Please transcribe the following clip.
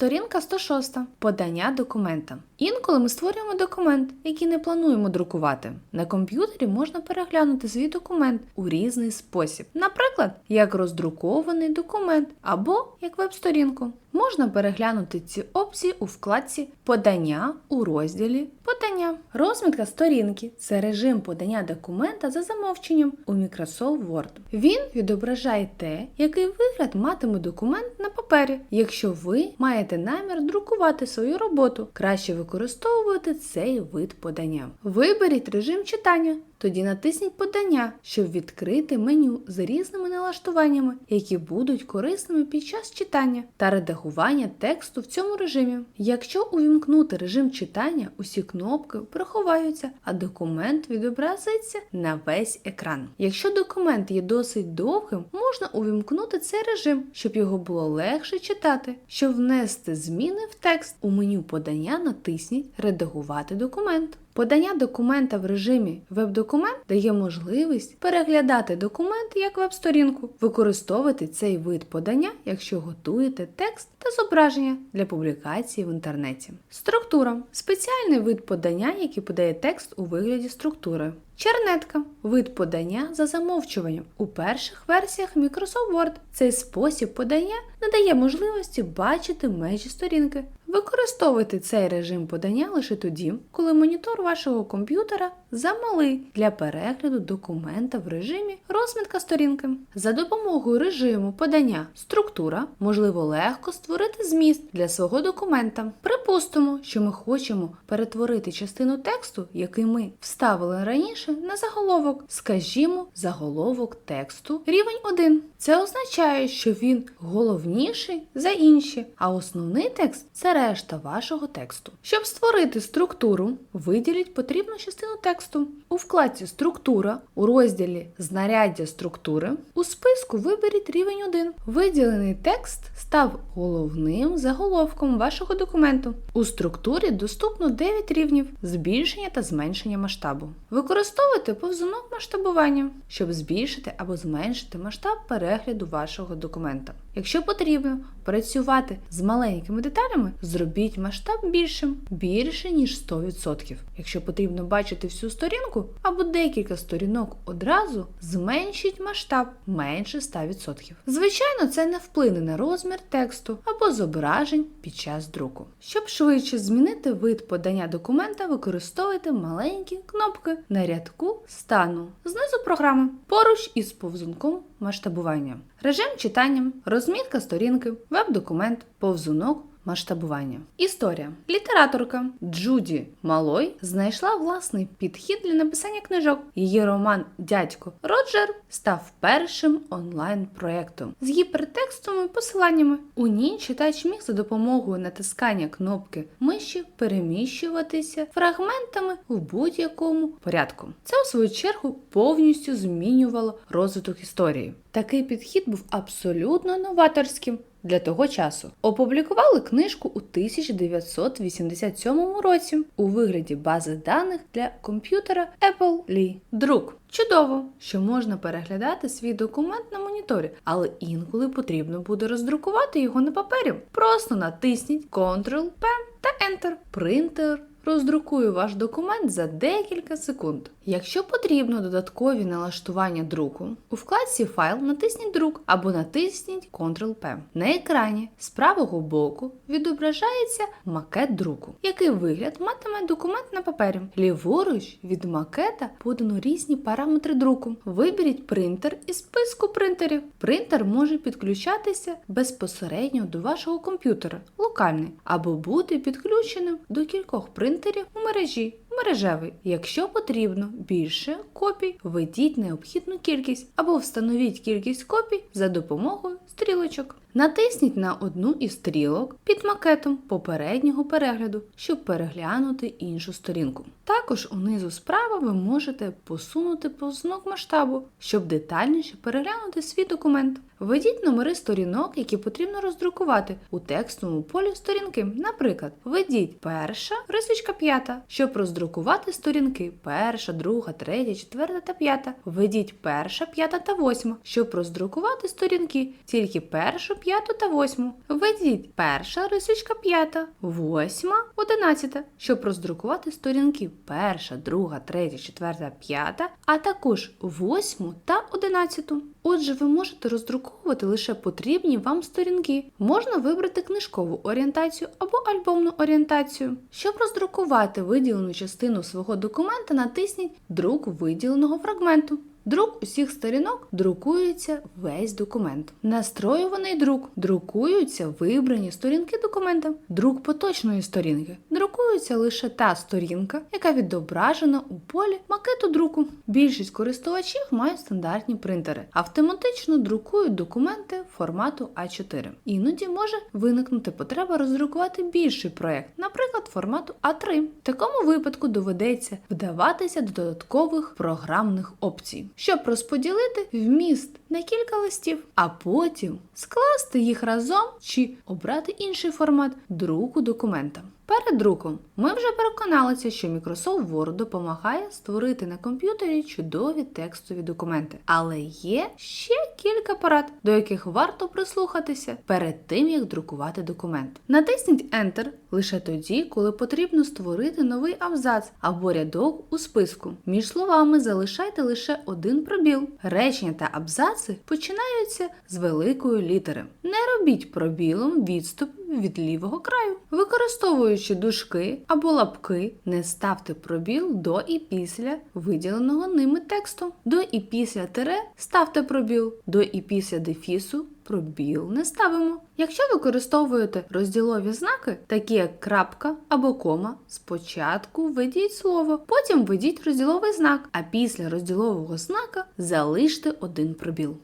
Сторінка 106. Подання документа. Інколи ми створюємо документ, який не плануємо друкувати. На комп'ютері можна переглянути свій документ у різний спосіб. Наприклад, як роздрукований документ або як веб-сторінку. Можна переглянути ці опції у вкладці Подання у розділі Подання. Розмітка сторінки це режим подання документа за замовченням у Microsoft Word. Він відображає те, який вигляд матиме документ на папері. Якщо ви маєте намір друкувати свою роботу, краще використовувати цей вид подання. Виберіть режим читання. Тоді натисніть подання, щоб відкрити меню з різними налаштуваннями, які будуть корисними під час читання та редагування тексту в цьому режимі. Якщо увімкнути режим читання, усі кнопки приховаються, а документ відобразиться на весь екран. Якщо документ є досить довгим, можна увімкнути цей режим, щоб його було легше читати. Щоб внести зміни в текст, у меню подання натисніть Редагувати документ. Подання документа в режимі веб-документ дає можливість переглядати документ як веб-сторінку, використовувати цей вид подання, якщо готуєте текст та зображення для публікації в інтернеті. Структура спеціальний вид подання, який подає текст у вигляді структури. Чернетка вид подання за замовчуванням. У перших версіях Microsoft Word цей спосіб подання надає можливості бачити межі сторінки. Використовуйте цей режим подання лише тоді, коли монітор вашого комп'ютера замалий для перегляду документа в режимі розмітка сторінки. За допомогою режиму подання структура можливо легко створити зміст для свого документа. Припустимо, що ми хочемо перетворити частину тексту, який ми вставили раніше, на заголовок. Скажімо, заголовок тексту рівень 1. Це означає, що він головніший за інші, а основний текст це решта вашого тексту. Щоб створити структуру, виділіть потрібну частину тексту. У вкладці Структура у розділі Знаряддя структури у списку виберіть рівень 1. Виділений текст став головним заголовком вашого документу. У структурі доступно 9 рівнів збільшення та зменшення масштабу. Використовуйте повзунок масштабування, щоб збільшити або зменшити масштаб перегляду вашого документа. Якщо потрібно працювати з маленькими деталями, зробіть масштаб більшим, більше ніж 100%. Якщо потрібно бачити всю сторінку або декілька сторінок одразу, зменшіть масштаб менше 100%. Звичайно, це не вплине на розмір тексту або зображень під час друку. Щоб швидше змінити вид подання документа, використовуйте маленькі кнопки на рядку стану знизу програми поруч із повзунком масштабування. Режим читання, розмітка сторінки, веб-документ, повзунок. Масштабування. Історія. Літераторка Джуді Малой знайшла власний підхід для написання книжок. Її роман Дядько Роджер став першим онлайн-проєктом з гіпертекстовими посиланнями. У ній читач міг за допомогою натискання кнопки миші переміщуватися фрагментами в будь-якому порядку. Це, у свою чергу, повністю змінювало розвиток історії. Такий підхід був абсолютно новаторським для того часу. Опублікували книжку у 1987 році у вигляді бази даних для комп'ютера Apple Lee. Друк. Чудово, що можна переглядати свій документ на моніторі, але інколи потрібно буде роздрукувати його на папері. Просто натисніть Ctrl-P та Enter. Принтер роздрукує ваш документ за декілька секунд. Якщо потрібно додаткові налаштування друку, у вкладці Файл натисніть Друк або натисніть Ctrl-P. На екрані з правого боку відображається макет друку, який вигляд матиме документ на папері. Ліворуч від макета подано різні параметри друку. Виберіть принтер із списку принтерів. Принтер може підключатися безпосередньо до вашого комп'ютера, локальний, або бути підключеним до кількох принтерів у мережі. Мережевий, якщо потрібно більше копій, введіть необхідну кількість або встановіть кількість копій за допомогою стрілочок. Натисніть на одну із стрілок під макетом попереднього перегляду, щоб переглянути іншу сторінку. Також унизу справа ви можете посунути повзнок масштабу, щоб детальніше переглянути свій документ. Введіть номери сторінок, які потрібно роздрукувати у текстовому полі сторінки. Наприклад, введіть перша, рисочка п'ята, щоб роздрукувати сторінки перша, друга, третя, четверта та п'ята. Введіть перша, п'ята та восьма, щоб роздрукувати сторінки тільки першу, п'яту та восьму. Введіть перша рисочка п'ята, восьма, одинадцята, щоб роздрукувати сторінки перша, друга, третя, четверта, п'ята, а також восьму та одинадцяту. Отже, ви можете роздруковувати лише потрібні вам сторінки. Можна вибрати книжкову орієнтацію або альбомну орієнтацію. Щоб роздрукувати виділену частину свого документа, натисніть Друк виділеного фрагменту. Друк усіх сторінок друкується весь документ. Настроюваний друк друкуються вибрані сторінки документа. Друк поточної сторінки друкується лише та сторінка, яка відображена у полі макету друку. Більшість користувачів мають стандартні принтери. Автоматично друкують документи формату А4. Іноді може виникнути потреба роздрукувати більший проект, наприклад, формату А3. В такому випадку доведеться вдаватися до додаткових програмних опцій, щоб розподілити вміст на кілька листів, а потім скласти їх разом чи обрати інший формат друку документа. Перед друком ми вже переконалися, що Microsoft Word допомагає створити на комп'ютері чудові текстові документи. Але є ще кілька порад, до яких варто прислухатися перед тим, як друкувати документ. Натисніть Enter лише тоді, коли потрібно створити новий абзац або рядок у списку. Між словами залишайте лише один пробіл. Речення та абзаци починаються з великої літери. Не робіть пробілом відступ від лівого краю. Використовуючи дужки або лапки, не ставте пробіл до і після виділеного ними тексту. До і після тире ставте пробіл, до і після дефісу пробіл не ставимо. Якщо використовуєте розділові знаки, такі як крапка або кома, спочатку введіть слово, потім введіть розділовий знак, а після розділового знака залиште один пробіл.